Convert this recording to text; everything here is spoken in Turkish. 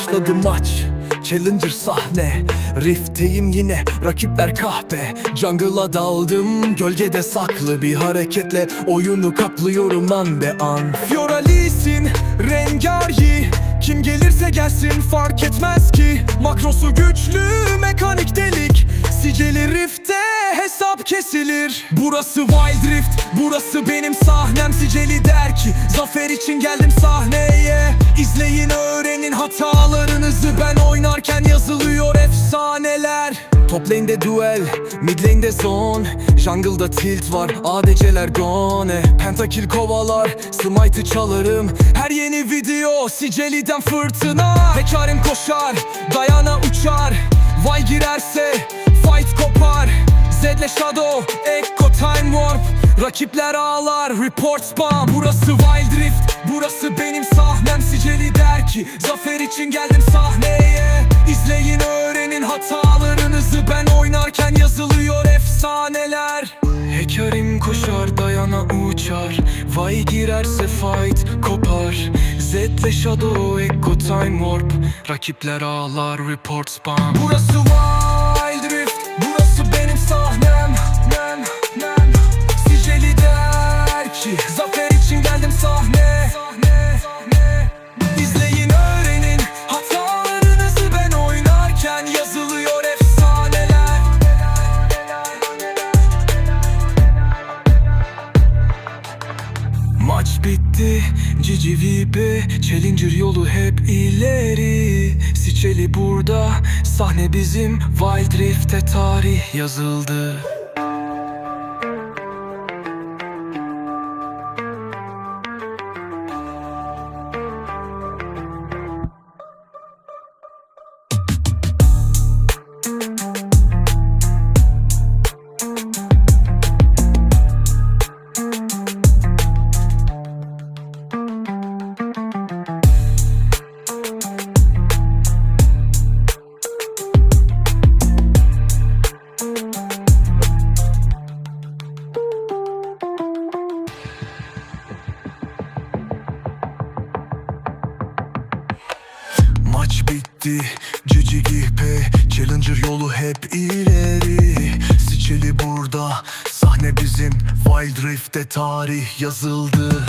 başladı maç Challenger sahne. Rift'teyim yine Rakipler kahpe. Jungle'a daldım Gölgede saklı. Bir hareketle Oyunu kaplıyorum an be an. Fiora Lee Sin Rengaryi. Kim gelirse gelsin fark etmez ki. Makrosu güçlü mekanik delik. Sicili hesap kesilir. Burası Wild Rift Burası benim sahnem. Sicili der ki Zafer için geldim sahneye. İzleyin öğrenin hatalarınızı. Ben oynarken yazılıyor efsaneler. Top lane'de duel, mid lane'de zone. Jungle'da tilt var, ADC'ler gone. Pentakill kovalar, smite'ı çalarım. Her yeni video, Siceli'den fırtına. Hekarim koşar, Dayana uçar Shadow, Echo Time Warp. Rakipler ağlar, report spam. Burası Wild Rift, burası benim sahnem. Siceli der ki, zafer için geldim sahneye. İzleyin öğrenin hatalarınızı. Ben oynarken yazılıyor efsaneler. Hekarim koşar, dayana uçar. Vay girerse fight kopar. Zedle Shadow, Echo Time Warp. Rakipler ağlar, report spam. Burası Wild Maç bitti GGVB Challenger yolu hep ileri. Siçeli burada Sahne bizim. Wild Rift'te tarih yazıldı Maç bitti? GGGP Challenger yolu hep ileri. Siçeli burada. Sahne bizim. Wild Rift'te tarih yazıldı